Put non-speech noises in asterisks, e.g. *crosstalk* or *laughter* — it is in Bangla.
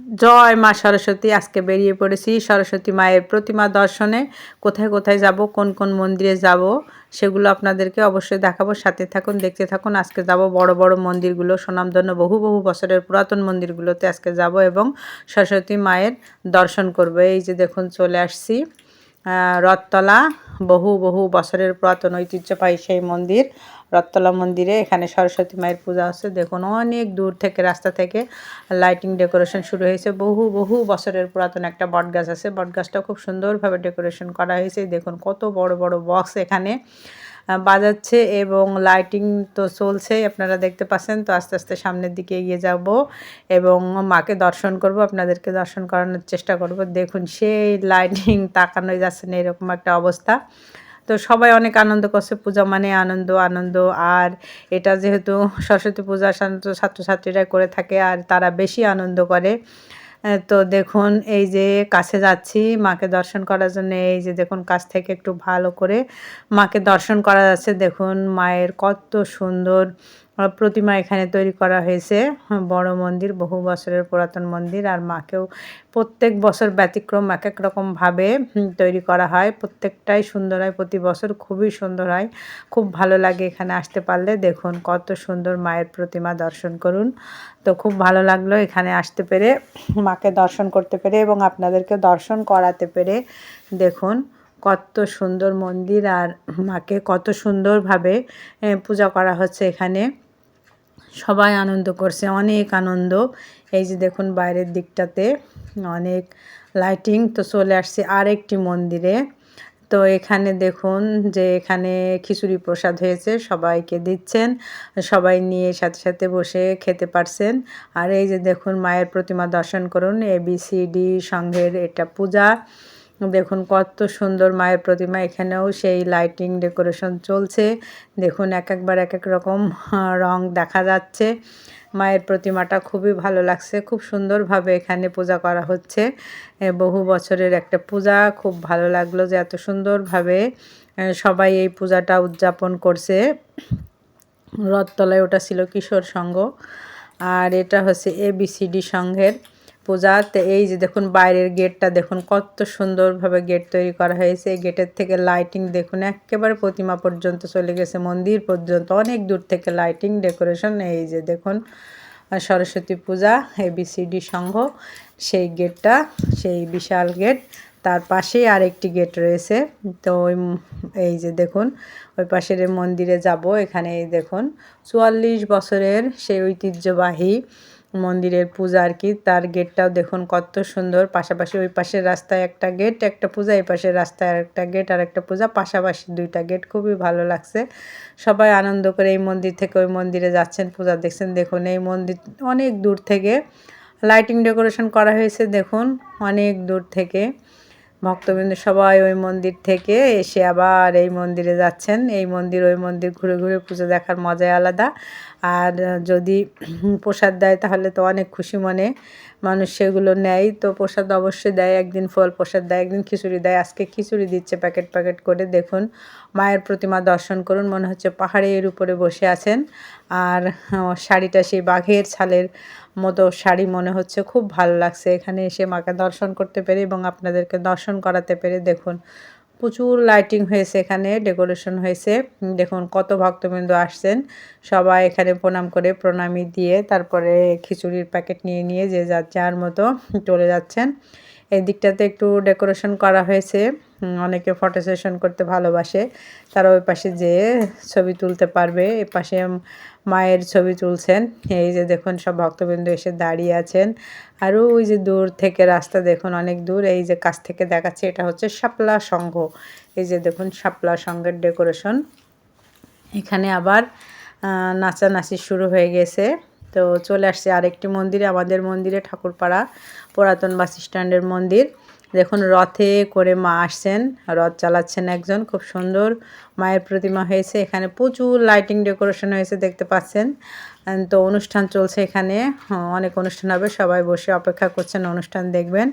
জয় মা সরস্বতী, আজকে বেরিয়ে পড়েছি সরস্বতী মায়ের প্রতিমা দর্শনে। কোথায় কোথায় যাব, কোন কোন মন্দিরে যাব, সেগুলো আপনাদেরকে অবশ্যই দেখাবো। সাথে থাকুন, দেখতে থাকুন, আজকে যাব বড় বড় মন্দিরগুলো, সুনামধন্য বহু বহু বছরের পুরাতন মন্দিরগুলোতে আজকে যাব এবং সরস্বতী মায়ের দর্শন করব। এই যে দেখুন, চলে আসছি। রথতলা, বহু বহু বছরের পুরাতন ঐতিহ্যবাহী সেই মন্দির। রথতলা মন্দিরে এখানে সরস্বতী মায়ের পূজা হচ্ছে দেখুন, অনেক দূর থেকে, রাস্তা থেকে লাইটিং ডেকোরেশন শুরু হয়েছে। বহু বহু বছরের পুরাতন একটা বটগাছ আছে। বটগাছটা খুব সুন্দরভাবে ডেকোরেশন করা হয়েছে। দেখুন, কত বড় বড় বক্স এখানে। বাজাচ্ছে এবং লাইটিং তো চলছে, আপনারা দেখতে পাচ্ছেন। তো আস্তে আস্তে সামনের দিকে এগিয়ে যাব এবং মাকে দর্শন করব, আপনাদেরকে দর্শন করানোর চেষ্টা করব। দেখুন, সেই লাইটিং তাকানোই যাচ্ছে না, এরকম একটা অবস্থা। তো সবাই অনেক আনন্দ করছে, পূজা মানে আনন্দ আনন্দ। আর এটা যেহেতু সরস্বতী পূজা সাধারণত ছাত্রছাত্রীরা করে থাকে, আর তারা বেশি আনন্দ করে। তো দেখুন, এই যে কাছে যাচ্ছি, মাকে দর্শন করার জন্য, এই যে দেখুন, কাছ থেকে একটু ভালো করে মাকে দর্শন করা যাচ্ছে। দেখুন, মায়ের কত সুন্দর প্রতিমা এখানে তৈরি করা হয়েছে। হ্যাঁ, বড় মন্দির বহু বছরের পুরাতন মন্দির আর মাকেও প্রত্যেক বছর ব্যতিক্রম এক এক রকমভাবে তৈরি করা হয়। প্রত্যেকটাই সুন্দর হয় প্রতি বছর খুবই সুন্দর হয়। খুব ভালো লাগে এখানে আসতে পারলে। দেখুন কত সুন্দর মায়ের প্রতিমা দর্শন করুন। তো খুব ভালো লাগল এখানে আসতে পেরে মাকে দর্শন করতে পেরে এবং আপনাদেরকে দর্শন করাতে পেরে। দেখুন কত সুন্দর মন্দির আর মাকে কত সুন্দরভাবে পূজা করা হচ্ছে এখানে। সবাই আনন্দ করছে, অনেক আনন্দ। এই যে দেখুন বাইরের দিকটাতে অনেক লাইটিং তো চলে আসছে আরেকটি মন্দিরে। তো এখানে দেখুন যে এখানে খিচুড়ি প্রসাদ হয়েছে, সবাইকে দিচ্ছেন, সবাই নিয়ে সাথে সাথে বসে খেতে পারছেন। আর এই যে দেখুন মায়ের প্রতিমা দর্শন করুন এ বি সি ডি সংঘের এটা পূজা। দেখুন, কত সুন্দর মায়ের প্রতিমা। এখানেও সেই লাইটিং ডেকোরেশন চলছে। দেখুন এক একবার এক এক রকম *laughs* রং দেখা যাচ্ছে। মায়ের প্রতিমাটা খুবই ভালো লাগছে। খুব সুন্দরভাবে এখানে পূজা করা হচ্ছে। বহু বছরের একটা পূজা। খুব ভালো লাগল যে এত সুন্দরভাবে সবাই এই পূজাটা উদযাপন করছে। রথতলায় ওটা ছিল কিশোর সংঘ। আর এটা হচ্ছে এবিসিডি সংঘের পূজা তো এই যে দেখুন বাইরের গেটটা, দেখুন কত সুন্দরভাবে গেট তৈরি করা হয়েছে। এই গেটের থেকে লাইটিং দেখুন, একেবারে প্রতিমা পর্যন্ত চলে গেছে, মন্দির পর্যন্ত, অনেক দূর থেকে লাইটিং ডেকোরেশন, এই যে দেখুন সরস্বতী পূজা এবিসিডি সংঘ, সেই গেটটা, সেই বিশাল গেট, তার পাশেই আরেকটি গেট রয়েছে। তো ওই এই যে দেখুন, ওই পাশের মন্দিরে যাব এখানে এই দেখুন, চুয়াল্লিশ বছরের সেই ঐতিহ্যবাহী মন্দিরের পূজা আর কি, তার গেটটাও দেখুন কত সুন্দর। পাশাপাশি ওই পাশের রাস্তায় একটা গেট, একটা পূজা, এই পাশের রাস্তায় একটা গেট আর একটা পূজা, পাশাপাশি দুইটা গেট। খুবই ভালো লাগছে। সবাই আনন্দ করে এই মন্দির থেকে ওই মন্দিরে যাচ্ছেন, পূজা দেখছেন। দেখুন এই মন্দির অনেক দূর থেকে লাইটিং ডেকোরেশন করা হয়েছে দেখুন, অনেক দূর থেকে। ভক্তবৃন্দ সবাই ওই মন্দির থেকে এসে আবার এই মন্দিরে যাচ্ছেন। এই মন্দির, ওই মন্দির ঘুরে ঘুরে পুজো দেখার মজাই আলাদা। আর যদি প্রসাদ দেয় তাহলে তো অনেক খুশি মনে। মানুষ সেগুলো নেয়, তো প্রসাদ অবশ্যই দেয়, একদিন ফল প্রসাদ দেয়, একদিন খিচুড়ি দেয়। আজকে খিচুড়ি দিচ্ছে প্যাকেট প্যাকেট করে, দেখুন। মায়ের প্রতিমা দর্শন করুন, মনে হচ্ছে পাহাড়ে এর উপরে বসে আছেন। আর শাড়িটা সেই বাঘের ছালের মতো শাড়ি মনে হচ্ছে, খুব ভালো লাগছে। এখানে এসে মাকে দর্শন করতে পেরে এবং আপনাদেরকে দর্শন করাতে পেরে দেখুন। প্রচুর লাইটিং হয়েছে এখানে ডেকোরেশন হয়েছে। দেখুন কত ভক্তবৃন্দ আসছেন। সবাই এখানে প্রণাম করে প্রণামী দিয়ে তারপরে খিচুড়ির প্যাকেট নিয়ে নিয়ে যে যার মতো চলে যাচ্ছেন। এই দিকটাতে একটু ডেকোরেশন করা হয়েছে। অনেকে ফটো সেশন করতে ভালোবাসে। তারা ওই পাশে যেয়ে ছবি তুলতে পারবে। এ পাশে মায়ের ছবি তুলছেন। এই যে দেখুন, সব ভক্তবৃন্দ এসে দাঁড়িয়ে আছেন। আর ওই যে দূর থেকে রাস্তা দেখুন, অনেক দূর। এই যে কাছ থেকে দেখাচ্ছে, এটা হচ্ছে শাপলা সংঘ। এই যে দেখুন, শাপলা সংঘের ডেকোরেশন এখানে আবার নাচানাচি শুরু হয়ে গেছে। তো চলে আসছে আরেকটি মন্দিরে, আমাদের মন্দিরে ঠাকুরপাড়া, পুরাতন বাস স্ট্যান্ডের মন্দির। দেখুন, রথে করে মা আসছেন। রথ চালাচ্ছেন একজন, খুব সুন্দর। মায়ের প্রতিমা হয়েছে এখানে, প্রচুর লাইটিং ডেকোরেশন হয়েছে, দেখতে পাচ্ছেন। তো অনুষ্ঠান চলছে এখানে। অনেক অনুষ্ঠান হবে, সবাই বসে অপেক্ষা করছেন, অনুষ্ঠান দেখবেন।